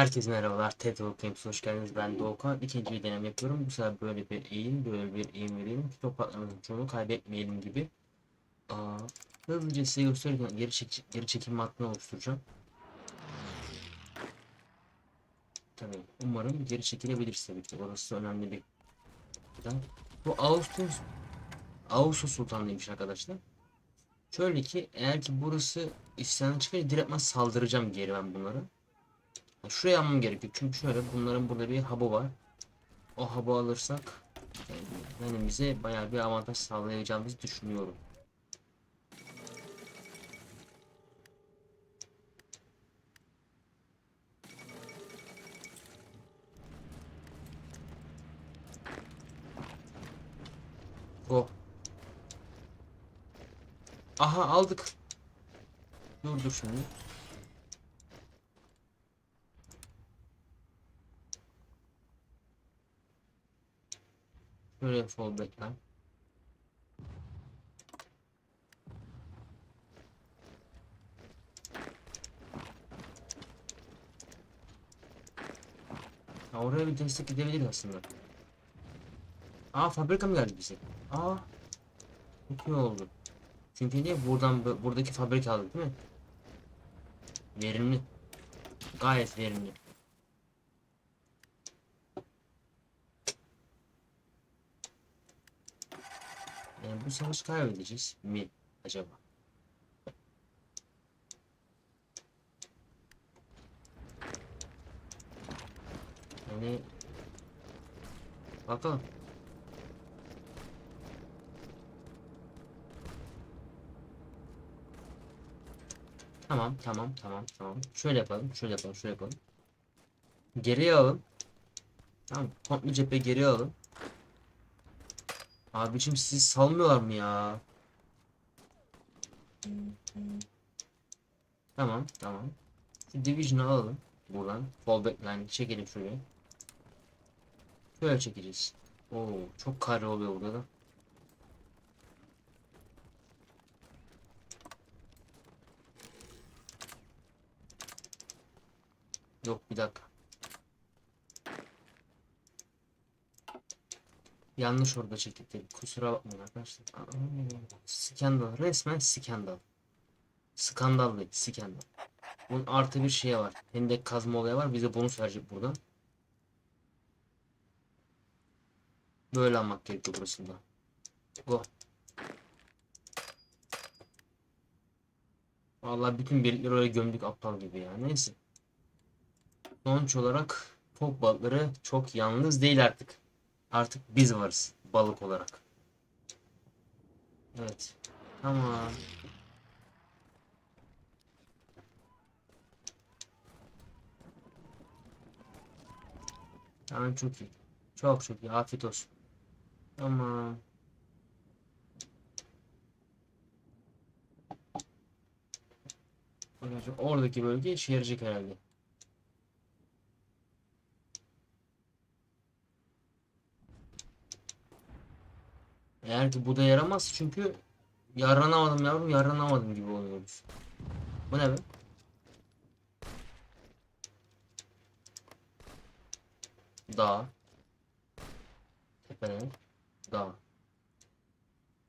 Herkese merhabalar. TED Games hoş geldiniz. Ben Doğukan. İkinci bir deneme yapıyorum. Bu sefer böyle bir eğim, böyle bir eğim vereyim. ki Topraklarımızın çoğunu kaybetmeyelim gibi. Aa, hızlıca size gösterirken geri, çek geri çekim hattını oluşturacağım. Tabii umarım geri çekilebilir tabii ki. Orası önemli bir. Bu Ağustos Ağustos Sultanlıymış arkadaşlar. Şöyle ki eğer ki burası isyanı çıkınca direktman saldıracağım geri ben bunları. Şuraya almam gerekiyor. Çünkü şöyle bunların burada bir hub'ı var. O hub'ı alırsak yani, yani bize bayağı bir avantaj sağlayacağımızı düşünüyorum. Go. Aha aldık. Dur dur şimdi. Böyle fallback'ler. Ha, oraya bir destek gidebilir aslında. Aa fabrika mı geldi bize? Aa. Çok iyi oldu. Çünkü niye buradan bu- buradaki fabrika aldık değil mi? Verimli. Gayet verimli. Yani bu savaşı kaybedeceğiz mi acaba? Yani bakalım. Tamam, tamam, tamam, tamam. Şöyle yapalım, şöyle yapalım, şöyle yapalım. Geriye alın. Tamam, komple cephe geriye alın. Abicim sizi salmıyorlar mı ya? Tamam, tamam. Şu division'ı alalım buradan. Fallback line çekelim şuraya. Şöyle çekeceğiz. Oo, çok kare oluyor burada da. Yok bir dakika. Yanlış orada çektik. Kusura bakmayın arkadaşlar. Skandal. Resmen skandal. Skandal değil. Skandal. Bunun artı bir şeye var. Hendek kazma olayı var. Bize bonus verecek buradan. Böyle almak gerekiyor burasında. Go. Vallahi bütün birlikleri oraya gömdük aptal gibi ya. Neyse. Sonuç olarak fok balıkları çok yalnız değil artık. Artık biz varız balık olarak. Evet. Tamam. Tamam çok iyi. Çok çok iyi. Afiyet olsun. Tamam. Oradaki bölge işe yarayacak herhalde. Eğer ki bu da yaramaz çünkü yaranamadım yavrum yaranamadım gibi oluyoruz. Bu ne be? Dağ. Tepeler. Dağ.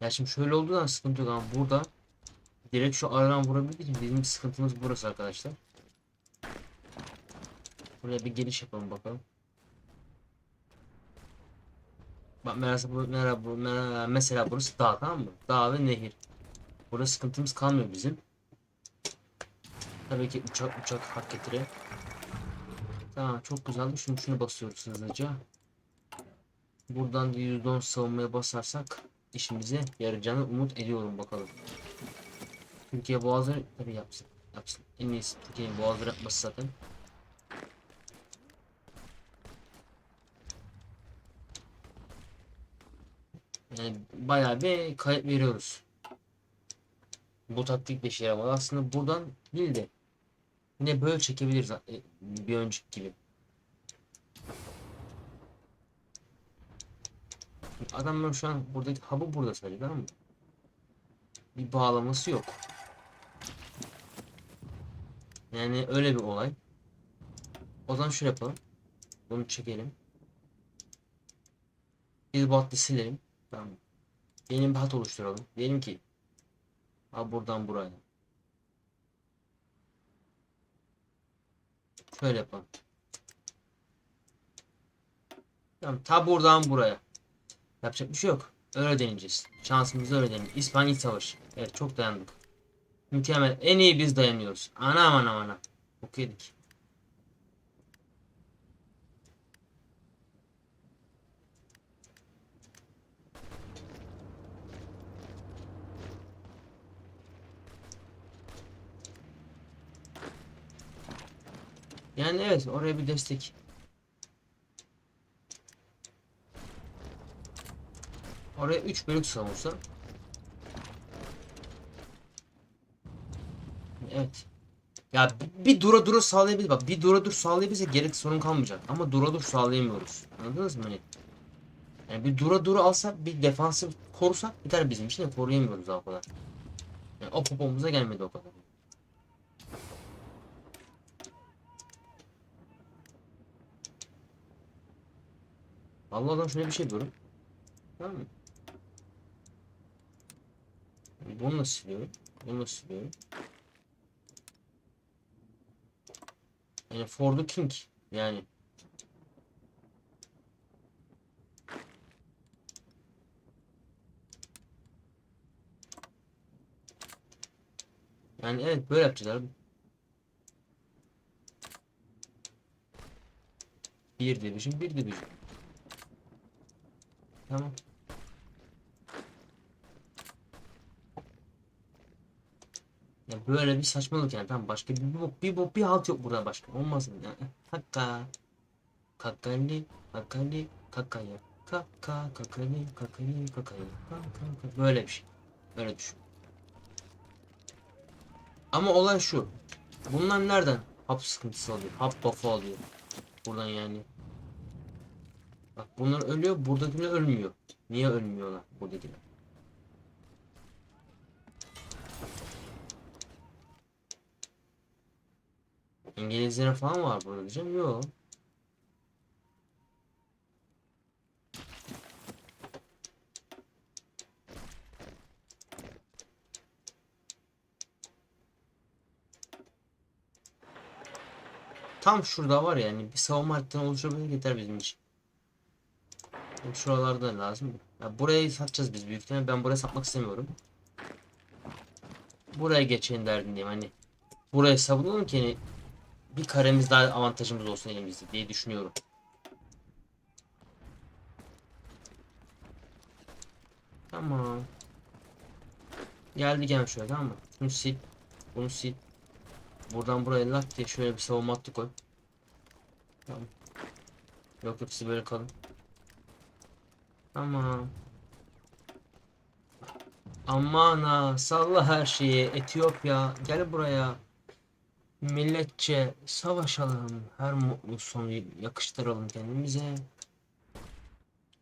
Ya şimdi şöyle olduğu zaman sıkıntı yok ama burada direkt şu aradan vurabildiği bizim sıkıntımız burası arkadaşlar. Buraya bir geliş yapalım bakalım. Bak mesela, mesela, mesela, mesela burası dağ tamam mı? Dağ ve nehir. Burada sıkıntımız kalmıyor bizim. Tabii ki uçak uçak hak getire. Tamam çok güzel. Şunu şunu basıyoruz hızlıca. Buradan bir %10 savunmaya basarsak işimize yarayacağını umut ediyorum bakalım. Türkiye boğazları tabii yapsın. Yapsın. En iyisi Türkiye'nin boğazları yapması zaten. Yani bayağı bir kayıp veriyoruz. Bu taktik de işe yaramadı. Aslında buradan değil de yine böyle çekebiliriz e, bir önceki gibi. Adamlar şu an buradaki hub'ı burada sadece tamam mı? Bir bağlaması yok. Yani öyle bir olay. O zaman şöyle yapalım. Bunu çekelim. Bir botla silelim. Tamam. Yeni bir hat oluşturalım. Diyelim ki ha buradan buraya. Şöyle yapalım. Tamam ta buradan buraya. Yapacak bir şey yok. Öyle deneyeceğiz. Şansımızı öyle deneyeceğiz. İspanya Savaşı. Evet çok dayandık. Mükemmel. En iyi biz dayanıyoruz. Anam anam anam. Çok Yani evet oraya bir destek. Oraya 3 bölük savunsa. Evet. Ya bir, dura dura sağlayabilir bak bir dura dur sağlayabilirse gerek sorun kalmayacak ama dura dur sağlayamıyoruz. Anladınız mı hani? Yani bir dura dura alsak bir defansif korusak yeter bizim için de koruyamıyoruz daha o kadar. Yani o popomuz gelmedi o kadar. Allah'tan şöyle bir şey diyorum. Tamam mı? Bunu da siliyorum. Bunu da siliyorum. Yani for the king. Yani. Yani evet böyle yapacağız abi. Bir division, bir division. Tamam. Ya böyle bir saçmalık yani. Tamam başka bir bir bok bir, bok, bir halt yok burada başka. Olmaz yani hakka. Kakali kakali kakaya kaka kakali kakali kakaya kaka böyle bir şey. Böyle düşün. Ama olay şu. Bunlar nereden hap sıkıntısı alıyor hap buff'ı alıyor buradan yani bak bunlar ölüyor buradakiler ölmüyor niye ölmüyorlar buradakiler İngilizlere falan var burada diyeceğim. Yok. Tam şurada var yani bir savunma hattını oluşturmak yeter bizim için. Şimdi Şuralarda lazım. Ya burayı satacağız biz büyük ihtimalle. Ben buraya satmak istemiyorum. Buraya geçen derdindeyim hani. Buraya savunalım ki hani bir karemiz daha avantajımız olsun elimizde diye düşünüyorum. Tamam. Geldi gel şöyle tamam mı? Şunu sil. Bunu sil. Buradan buraya lak diye şöyle bir savunma hattı koy. Tamam. Yok yok siz böyle kalın. Tamam. Aman ha salla her şeyi Etiyopya gel buraya. Milletçe savaşalım. Her mutlu sonu yakıştıralım kendimize.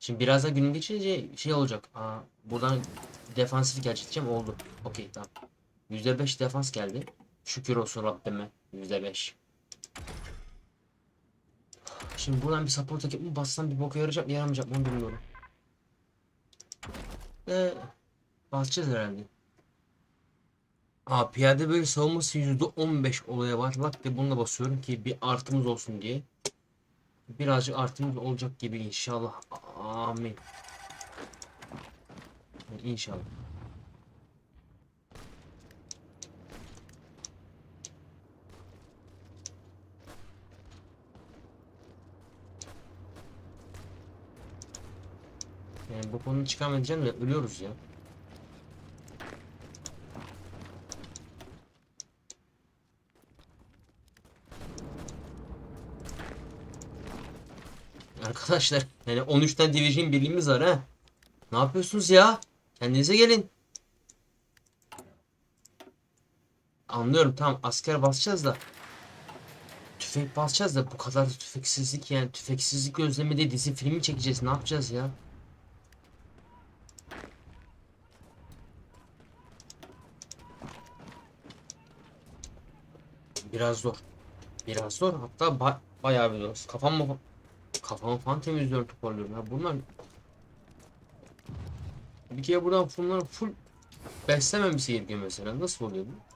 Şimdi biraz da gün geçince şey olacak. Aa, buradan defansif gerçekleşeceğim oldu. Okey tamam. %5 defans geldi. Şükür olsun Rabbime. %5. Şimdi buradan bir support ekip mi bassam bir boka yarayacak mı yaramayacak mı onu bilmiyorum. Ee, basacağız herhalde. Aa, piyade böyle savunması %15 olaya var. Bak de bununla basıyorum ki bir artımız olsun diye. Birazcık artımız olacak gibi inşallah. Amin. İnşallah. Yani bu konuyu çıkamayacağım da ölüyoruz ya. Arkadaşlar yani 13'ten division birliğimiz var ha. Ne yapıyorsunuz ya? Kendinize gelin. Anlıyorum tamam asker basacağız da. Tüfek basacağız da bu kadar da tüfeksizlik yani tüfeksizlik özlemede dizi filmi çekeceğiz ne yapacağız ya? Biraz zor. Biraz zor hatta ba- bayağı bir zor. Kafam mı kafamı falan temizliyorum toparlıyorum ya bunlar bir kere buradan bunları full beslememesi gerekiyor mesela nasıl oluyor bu?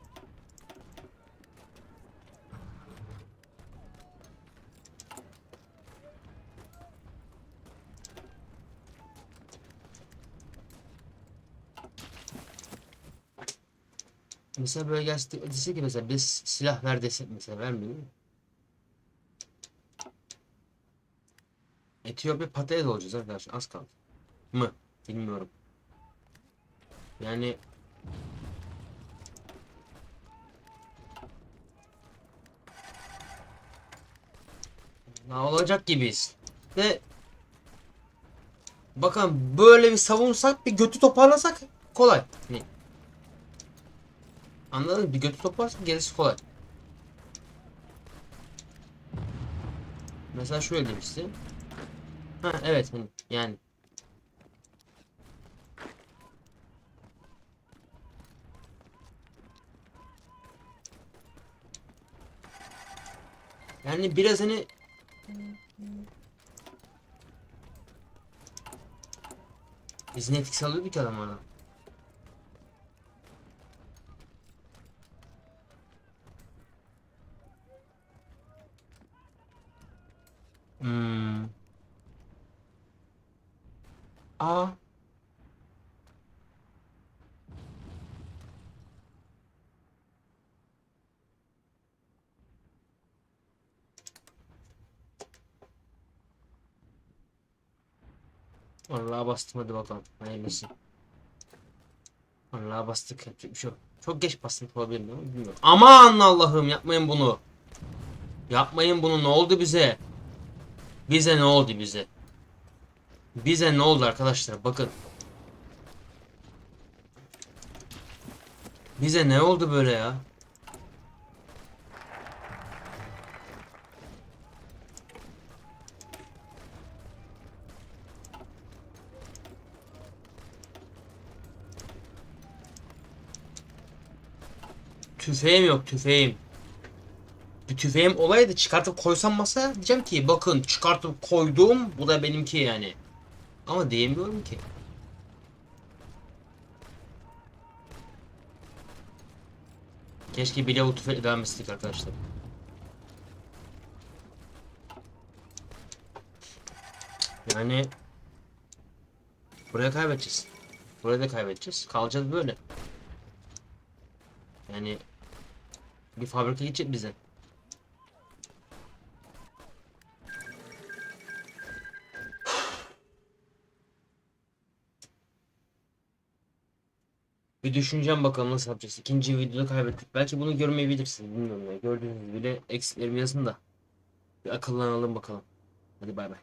Mesela böyle gelse dese ki mesela biz silah ver dese mesela vermiyor? Etiyopya patates olacağız arkadaşlar az kaldı. Mı? Bilmiyorum. Yani ne olacak gibiyiz. Ve bakın böyle bir savunsak bir götü toparlasak kolay. Hani Anladın? Bir götü toparlarsak gerisi kolay. Mesela şöyle size. Ha evet yani. Yani biraz hani Biz ne etkisi alıyorduk adam ona. Hmm. Aa. Vallahi bastım hadi bakalım. Hayırlısı. Vallahi bastık. Yapacak şey. Çok geç bastık olabilir mi? Bilmiyorum. Aman Allah'ım yapmayın bunu. Yapmayın bunu. Ne oldu bize? Bize ne oldu bize? Bize ne oldu arkadaşlar? Bakın. Bize ne oldu böyle ya? Tüfeğim yok tüfeğim. Bir tüfeğim olaydı çıkartıp koysam masaya diyeceğim ki bakın çıkartıp koydum bu da benimki yani. Ama diyemiyorum ki. Keşke bile o tüfekle devam arkadaşlar. Yani buraya kaybedeceğiz. Buraya da kaybedeceğiz. Kalacağız böyle. Yani bir fabrika gidecek bize. Bir düşüneceğim bakalım nasıl yapacağız. İkinci videoda kaybettik. Belki bunu görmeyebilirsiniz. Bilmiyorum ya. Gördüğünüz bile eksiklerimi yazın da. Bir akıllanalım bakalım. Hadi bay bay.